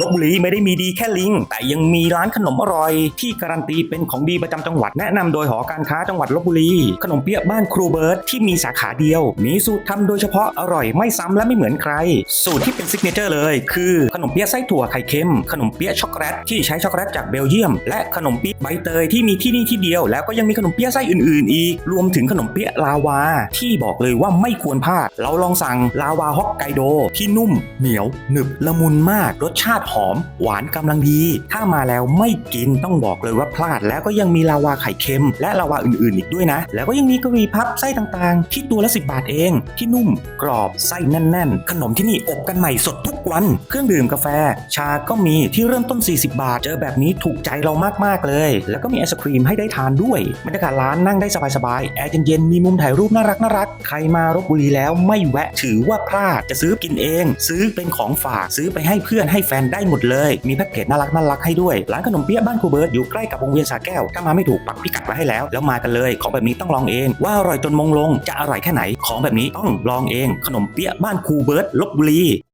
ลบบุรีไม่ได้มีดีแค่ลิง แต่ยังมีร้านขนมอร่อย ที่การันตีเป็นของดีประจำจังหวัด แนะนำโดยหอการค้าจังหวัดลบบุรี ขนมเปี๊ยะบ้านครูเบิร์ตที่มีสาขาเดียว มีสูตรทำโดยเฉพาะอร่อยไม่ซ้ำและไม่เหมือนใคร สูตรที่เป็นซิกเนเจอร์เลย คือขนมเปี๊ยะไส้ถั่วไข่เค็ม ขนมเปี๊ยะช็อกโกแลตที่ใช้ช็อกโกแลตจากเบลเยียม และขนมเปี๊ยะใบเตยที่มีที่นี่ที่เดียว แล้วก็ยังมีขนมเปี๊ยะไส้อื่น ๆ อีก รวมถึงขนมเปี๊ยะลาวา ที่บอกเลยว่าไม่ควรพลาด เราลองสั่งลาวาฮอกไกโดที่นุ่ม เหนียวหนึบละมุนมากรสชาติหอม หวานกำลังดี ถ้ามาแล้วไม่กินต้องบอกเลยว่าพลาด แล้วก็ยังมีลาวาไข่เค็ม และลาวาอื่นๆ อีกด้วยนะ แล้วก็ยังมีกะหรี่พับไส้ต่างๆ ที่ตัวละ 10 บาทเอง ที่นุ่มกรอบไส้แน่น ๆ ขนมที่นี่อบกันใหม่สดทุกวัน เครื่องดื่มกาแฟ ชาก็มีที่เริ่มต้น 40 บาท เจอแบบนี้ถูกใจเรามากๆเลย แล้วก็มีไอศครีมให้ได้ทานด้วยบรรยากาศร้านนั่งได้สบายๆแอร์เย็นๆมีมุมถ่ายรูปน่ารักน่ารักใครมารบบุรีแล้วไม่แวะถือว่าพลาดจะซื้อกินเอง ซื้อเป็นของฝากซื้อไปให้เพื่อนให้แฟนได้หมดเลย มีแพ็กเกจน่ารักน่ารักให้ด้วย ร้านขนมเปี๊ยะบ้านครูเบิร์ตอยู่ใกล้กับวงเวียนสาแก้ว ถ้ามาไม่ถูกปักพิกัดไว้ให้แล้ว แล้วมากันเลย ของแบบนี้ต้องลองเอง ว่าอร่อยจนมงลง จะอร่อยแค่ไหน ของแบบนี้ต้องลองเอง ขนมเปี๊ยะบ้านครูเบิร์ตลบบุรี